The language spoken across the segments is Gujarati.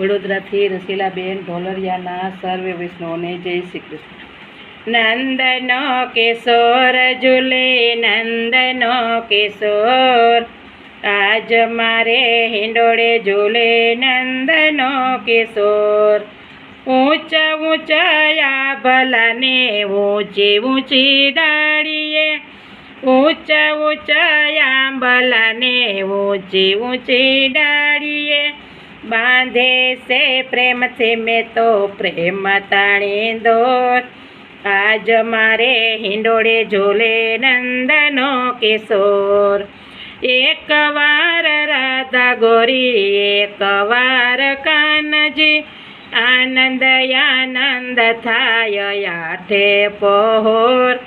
વડોદરાથી રસીલાબેન ઢોલરિયાના સર્વે વૈષ્ણવને જય શ્રી કૃષ્ણ. નંદનો કિશોર ઝૂલે, નંદનો કિશોર. આજ મારે હિંડોળે ઝૂલે, નંદનો કિશોર. ઊંચા ઊંચાયા ભલાને ઊંચી ઊંચી ડાળીએ ઊંચા ઊંચાયા ભલાને ઊંચી ઊંચી ડાળીએ બાંધે છે પ્રેમથી મેં તો પ્રેમ તાણી દોર. આજ મારે હિંડોળે ઝોલે નંદનો કિશોર. એક વાર રાધા ગોરી, એક વાર કાનજી. આનંદ આનંદ થાય આઠે પહોર.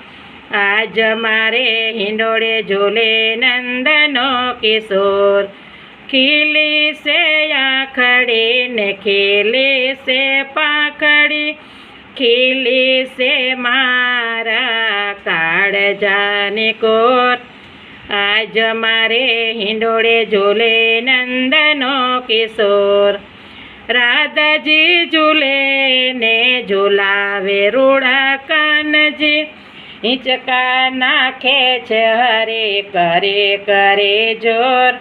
આજ મારે હિંડોળે ઝોલે નંદનો કિશોર. ખીલી સે આખડી ને ખીલી સે પાખડી ખીલી સે મારા કાળજાની કોર આજ મારે હિંડોળે ઝૂલે નંદનો કિશોર રાધાજી ઝૂલે ને ઝૂલાવે રૂડા કાનજી હિંચકા નાખે છે હરે કરે કરે જોર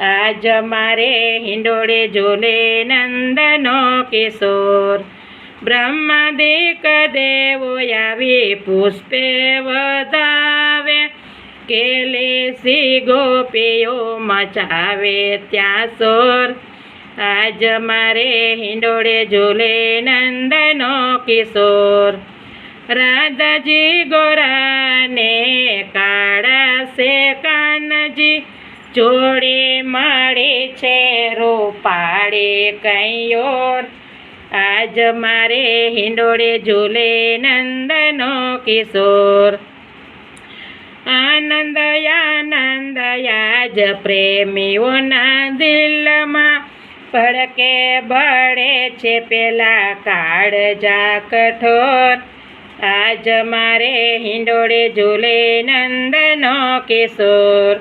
આજ મારે હિંડોળે જોલે નંદનો કિશોર. બ્રહ્માદિક દેવો આવી પુષ્પે વધાવે. કેલેસી ગોપીઓ મચાવે ત્યાં સોર. આજ મારે હિંડોળે જોલે નંદનો કિશોર. રાધાજી ગોરાને કાળા સે કાનજી. જોડે મળે છે રૂપાડે કૈયોર. આજ મારે હિંડોળે ઝૂલે નંદનો કિશોર. આનંદ આનંદ આજ પ્રેમીઓના દિલમાં ભડકે ભળે છે પેલા કાળજા કઠોર. આજ મારે હિંડોળે ઝૂલે નંદનો કિશોર.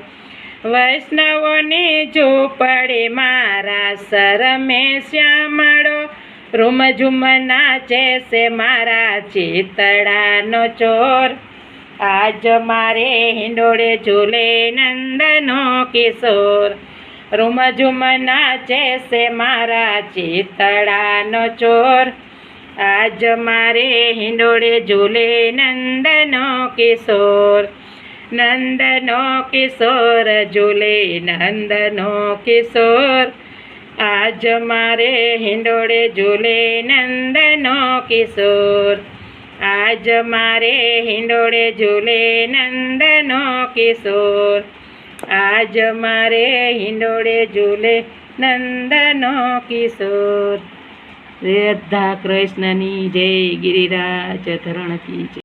વૈષ્ણવોની પડે મારા શરમે શ્યામળો રૂમ ઝુમ નાચે છે મારા ચિતડાનો ચોર. આજ મારે હિંડોળે ઝૂલે નંદનો કિશોર. રૂમ ઝુમ નાચે છે મારા ચિતડાનો ચોર. આજ મારે હિંડોળે ઝૂલે નંદનો કિશોર. નંદનો કિશોર ઝૂલે નંદનો કિશોર આજ મારે હિંડોળે ઝૂલે નંદનો કિશોર આજ મારે હિંડોળે ઝૂલે નંદનો કિશોર આજ મારે હિંડોળે ઝૂલે નંદનો કિશોર રાધા કૃષ્ણની જય ગિરિરાજ ધરણ કી જય